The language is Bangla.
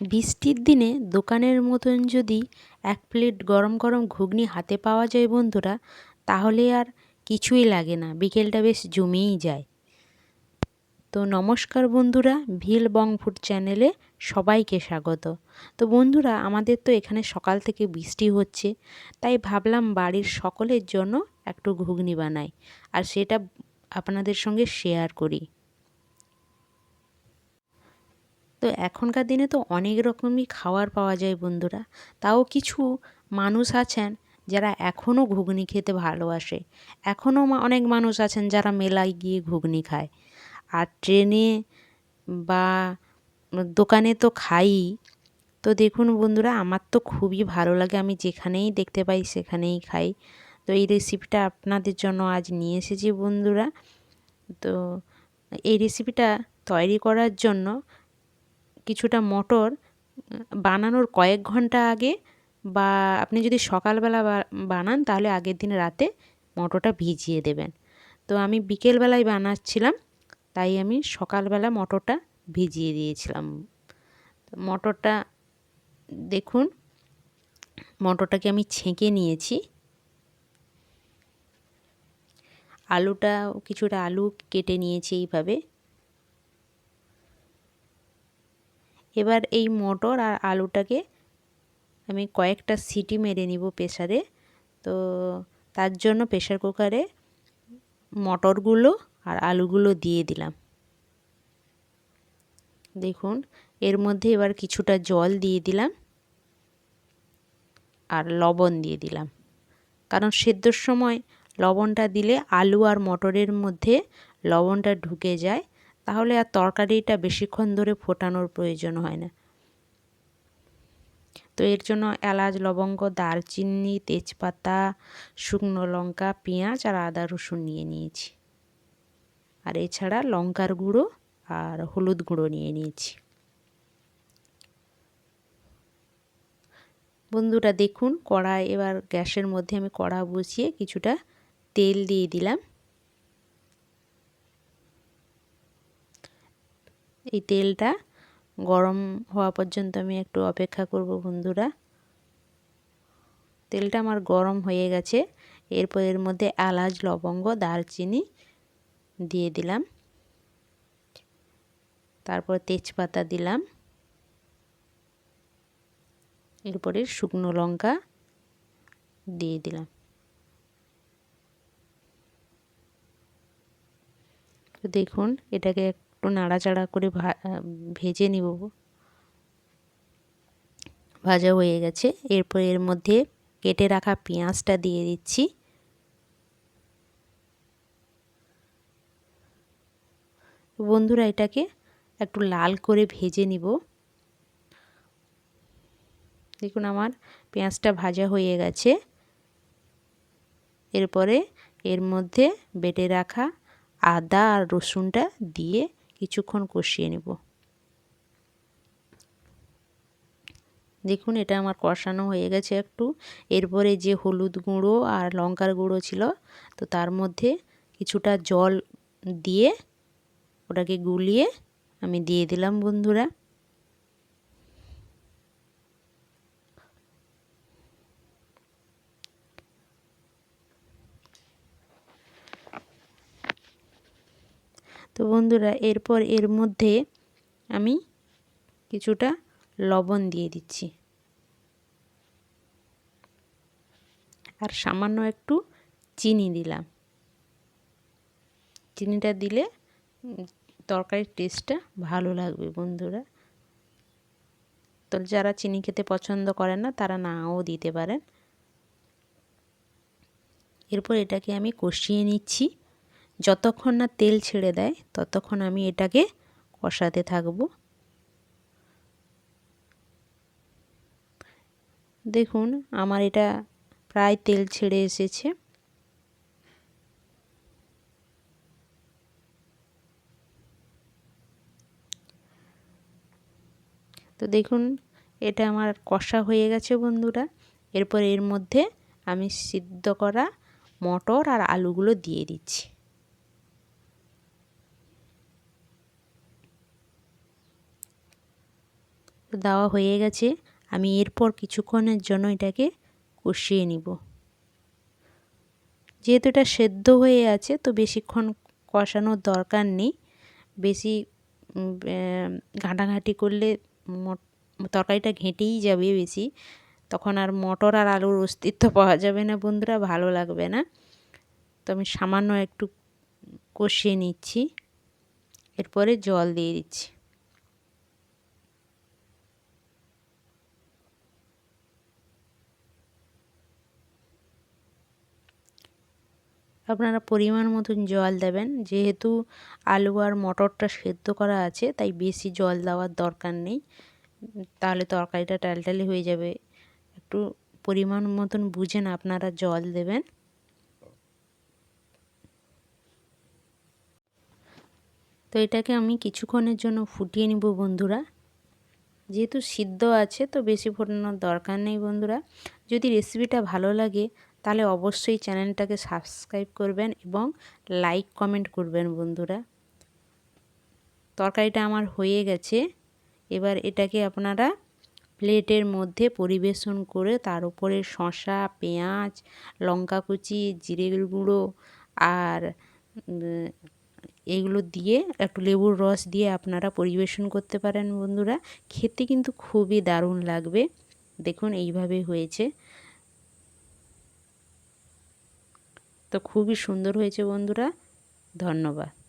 বৃষ্টির দিনে দোকানের মতন যদি এক প্লেট গরম গরম ঘুগনি হাতে পাওয়া যায় বন্ধুরা, তাহলে আর কিছুই লাগে না। বিকেলটা বেশ জমেই যায়। তো নমস্কার বন্ধুরা, ভিল বং ফুড চ্যানেলে সবাইকে স্বাগত। তো বন্ধুরা, আমাদের তো এখানে সকাল থেকে বৃষ্টি হচ্ছে, তাই ভাবলাম বাড়ির সকলের জন্য একটু ঘুগনি বানাই, আর সেটা আপনাদের সঙ্গে শেয়ার করি। তো এখনকার দিনে তো অনেক রকমই খাবার পাওয়া যায় বন্ধুরা। তাও কিছু মানুষ আছেন যারা এখনও ঘুগনি খেতে ভালোবাসে। এখনও অনেক মানুষ আছেন যারা মেলায় গিয়ে ঘুগনি খায়। আর ট্রেনে বা দোকানে তো খাই। তো দেখুন বন্ধুরা, আমার তো খুবই ভালো লাগে। আমি যেখানেই দেখতে পাই সেখানেই খাই। তো এই রেসিপিটা আপনাদের জন্য আজ নিয়ে এসেছি বন্ধুরা। তো এই রেসিপিটা তৈরি করার জন্য কিছুটা মটর বানানোর কয়েক ঘণ্টা আগে বা আপনি যদি সকালবেলা বানান তাহলে আগের দিন রাতে মটরটা ভিজিয়ে দেবেন। তো আমি বিকেলবেলায় বানাচ্ছিলাম, তাই আমি সকালবেলা মটরটা ভিজিয়ে দিয়েছিলাম। মটরটা দেখুন, মটরটাকে আমি ছেঁকে নিয়েছি। আলুটা কিছুটা আলু কেটে নিয়েছি এইভাবে। এবার এই মটর আর আলুটাকে আমি কয়েকটা সিটি মেরে নিব প্রেশারে তো তার জন্য প্রেশার কুকারে মটরগুলো আর আলুগুলো দিয়ে দিলাম। দেখুন, এর মধ্যে এবার কিছুটা জল দিয়ে দিলাম আর লবণ দিয়ে দিলাম। কারণ সেদ্ধর সময় লবণটা দিলে আলু আর মটরের মধ্যে লবণটা ঢুকে যায় তাহলে আর তরকারিটা বেশিক্ষণ ধরে ফোটানোর প্রয়োজন হয় না। তো এর জন্য এলাচ, লবঙ্গ, দারচিনি, তেজপাতা, শুকনো লঙ্কা, পেঁয়াজ আর আদা রসুন নিয়ে নিয়েছি। আর এছাড়া লঙ্কার গুঁড়ো আর হলুদ গুঁড়ো নিয়ে নিয়েছি। বন্ধুরা দেখুন, কড়াই এবার গ্যাসের মধ্যে আমি কড়া বসিয়ে কিছুটা তেল দিয়ে দিলাম। এই তেলটা গরম হওয়া পর্যন্ত আমি একটু অপেক্ষা করব বন্ধুরা। তেলটা আমার গরম হয়ে গেছে। এরপর এর মধ্যে এলাচ, লবঙ্গ, দারচিনি দিয়ে দিলাম। তারপর তেজপাতা দিলাম। এরপরে শুকনো লঙ্কা দিয়ে দিলাম। দেখুন, এটাকে একটু নাড়াচাড়া করে ভা ভেজে নিব। ভাজা হয়ে গেছে। এরপর এর মধ্যে কেটে রাখা পেঁয়াজটা দিয়ে দিচ্ছি। বন্ধুরা, এটাকে একটু লাল করে ভেজে নিব। দেখুন, আমার পেঁয়াজটা ভাজা হয়ে গেছে। এরপরে এর মধ্যে বেটে রাখা আদা আর রসুনটা দিয়ে কিছুক্ষণ কষিয়ে নেব। দেখুন, এটা আমার কষানো হয়ে গেছে একটু। এরপরে যে হলুদ গুঁড়ো আর লঙ্কার গুঁড়ো ছিল, তো তার মধ্যে কিছুটা জল দিয়ে ওটাকে গুলিয়ে আমি দিয়ে দিলাম, বন্ধুরা। তো বন্ধুরা, এরপর এর মধ্যে আমি কিছুটা লবণ দিয়ে দিচ্ছি। আর সামান্য একটু চিনি দিলাম। চিনিটা দিলে তরকারির টেস্টটা ভালো লাগবে বন্ধুরা। তো যারা চিনি খেতে পছন্দ করেন না, তারা নাও দিতে পারেন। এরপর এটাকে আমি কষিয়ে নিচ্ছি। যতক্ষণ না তেল ছেড়ে দেয়, ততক্ষণ আমি এটাকে কষাতে থাকব। দেখুন, আমার এটা প্রায় তেল ছেড়ে এসেছে। তো দেখুন, এটা আমার কষা হয়ে গেছে বন্ধুরা। এরপর এর মধ্যে আমি সিদ্ধ করা মটর আর আলুগুলো দিয়ে দিচ্ছি। দেওয়া হয়ে গেছে, আমি এরপর কিছুক্ষণের জন্য এটাকে কষিয়ে নিব। যেহেতু এটা সেদ্ধ হয়ে আছে, তো বেশিক্ষণ কষানোর দরকার নেই। বেশি ঘাঁটাঘাঁটি করলে তরকারিটা ঘেঁটেই যাবে বেশি। তখন আর মটর আর আলুর অস্তিত্ব পাওয়া যাবে না বন্ধুরা, ভালো লাগবে না। তো আমি সামান্য একটু কষিয়ে নিচ্ছি। এরপরে জল দিয়ে দিচ্ছি। আপনারা পরিমাণ মতন জল দেবেন। যেহেতু আলু আর মটরটা সেদ্ধ করা আছে, তাই বেশি জল দেওয়ার দরকার নেই। তাহলে তরকারিটা টালটালি হয়ে যাবে। একটু পরিমাণ মতন বুঝেন আপনারা জল দেবেন। তো এটাকে আমি কিছুক্ষণের জন্য ফুটিয়ে নিব বন্ধুরা। যেহেতু সিদ্ধ আছে, তো বেশি ফোটানোর দরকার নেই বন্ধুরা। যদি রেসিপিটা ভালো লাগে তাহলে অবশ্যই চ্যানেলটাকে সাবস্ক্রাইব করবেন এবং লাইক কমেন্ট করবেন বন্ধুরা। তরকারিটা আমার হয়ে গেছে। এবার এটাকে আপনারা প্লেটের মধ্যে পরিবেশন করে তার উপরে শশা পেঁয়াজ লঙ্কা কুচি জিরের গুঁড়ো আর এগুলো দিয়ে একটু লেবুর রস দিয়ে আপনারা পরিবেশন করতে পারেন বন্ধুরা। খেতে কিন্তু খুবই দারুণ লাগবে। দেখুন এইভাবে হয়েছে। তো খুবই সুন্দর হয়েছে বন্ধুরা। ধন্যবাদ।